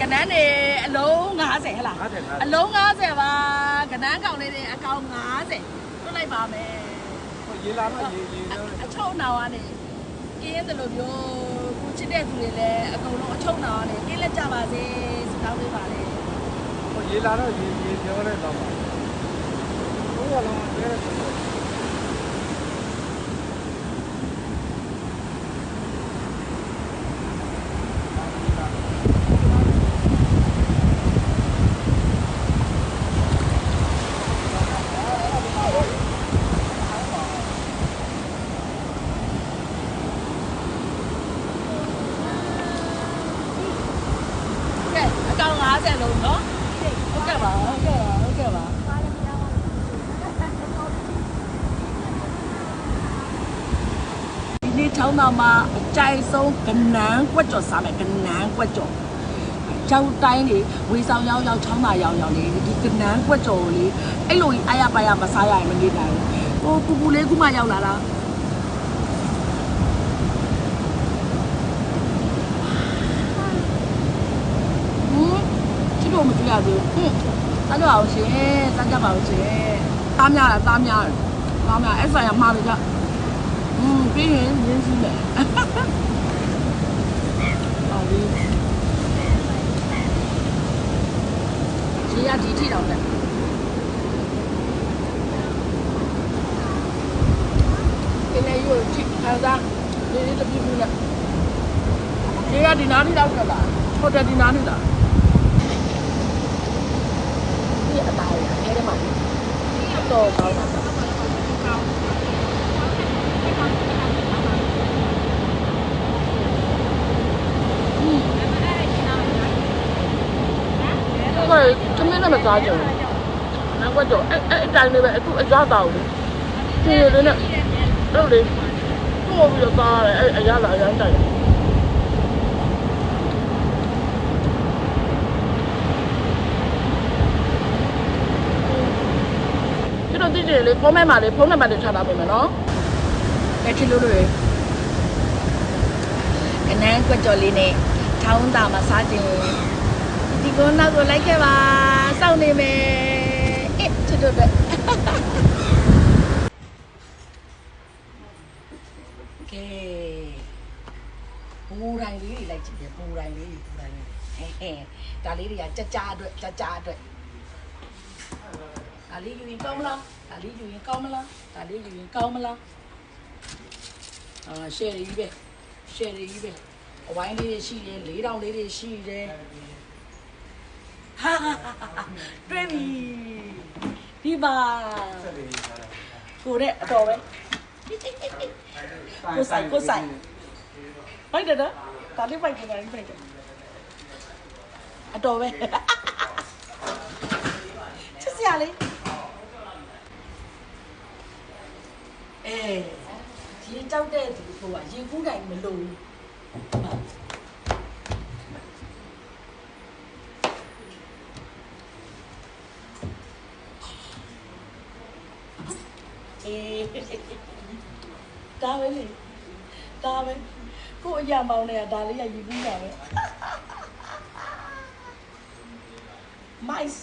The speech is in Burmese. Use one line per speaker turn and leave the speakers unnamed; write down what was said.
ကနန်းနေအလုံး90ဟလား
50 50
အလုံး90ပါကနန်းကောင်လေးတွေအကောင်90တွတ်လိုက်ပါမယ်
ရေလာတော့ရေရေ
အချုံနောင်ကနေကင်းတယ်လို့မျိုးကိုချစ်တဲ့သူတွေလည်းအကုန်လုံးအချုံနောင်ကနေကင်းလက်ကြပါစေဆုတောင်းပေးပါလေ
ရေလာတော့ရေရေပြောလိုက်တော့ပါဘိုးကလုံးဝကျဲတယ်
50လုံးเนาะဟုတ်ကဲ့ပါဟုတ်ကဲ့ပါဟုတ်ကဲ့ပါဒီနေ့ချောင်းတော်မှာအကြိုက်ဆုံးကနန်းကွက်ကြော်စားမယ်ကနန်းကွက်ကြော်ကျောင်းတိုင်းလေဝေဆောင်ရောက်ရောက်ချောင်းသာရောက်ရောက်လေဒီကနန်းကွက်ကြော်လေအဲ့လိုကြီးအားရပါရမစားရရင်မနေနိုင်ဘူးဟိုပူပူလေးခုမှရောက်လာတာ ရသေးဘူးဟမ်စားကြပါဦးရှင်စားကြပါဦးရှင်သားများလားသားများလားသားများအဲ့ဆိုင်ရမှားလို့ကြอืมပြီးရင်ရင်းစီးမယ်အော်ဒီရေရဒီထိတော့တယ်ဒီနေ့ရို့ချိခံစားဒီနေ့တပြည့်ဘူးနဲ့ရေရဒီနားထိတော့ကြလားဟုတ်တယ်ဒီနားထိလားဒီအ သားရအဲ့ဒီမှာတော့ကောင်းတာဘယ်တမင်းနဲ့မစားကြဘူး။နောက်ကတော့အဲ့အဲ့အတိုင်းလေးပဲအခုအရသာကိုလေဒီလိုနဲ့တော့လေတော့ပြီးတော့သားရတယ်အဲ့အရသာအရမ်းတိုက်တယ် တော်သိတယ်လေဖုန်းထဲမှာလေဖုန်းနံပါတ်တွေချထားပေးမယ်နော်။အဲ့ချီလို့လို့ကနန်းကွက်ကြော်လေးနဲ့ထောင်းတာမှာစားခြင်းဒီကောနောက်ကိုလိုက်ခဲ့ပါစောင့်နေမယ်အစ်ချစ်တို့တဲ့ကဲပူတိုင်းလေးတွေလိုက်ကြည့်တယ်ပူတိုင်းလေးတွေပူတိုင်းလေးဟဲဟဲဒါလေးတွေကကြကြအတွက်ကြကြအတွက် ဒါလေးယူရင်ကောင်းမလားဒါလေးယူရင်ကောင်းမလားဒါလေးယူရင်ကောင်းမလားအာရှယ်ရီပဲရှယ်ရီပဲအဝိုင်းလေးတွေရှိတယ်လေးတောင်လေးတွေရှိတယ်ဟာတွေ့ပြီဒီပါကိုတဲ့အတော်ပဲကိုဆိုင်ကိုဆိုင်ဘိုက်တယ်နော်ဒါလေးဘိုက်တယ်ဘိုက်တယ်အတော်ပဲချစ်စရာလေး အေးဒီကြောက်တဲ့သူကရင်ကူးတိုင်းမလို့အေးဒါပဲလေဒါပဲကို့အရာမောင်းနေတာဒါလေးရရင်ကူးတာပဲ mice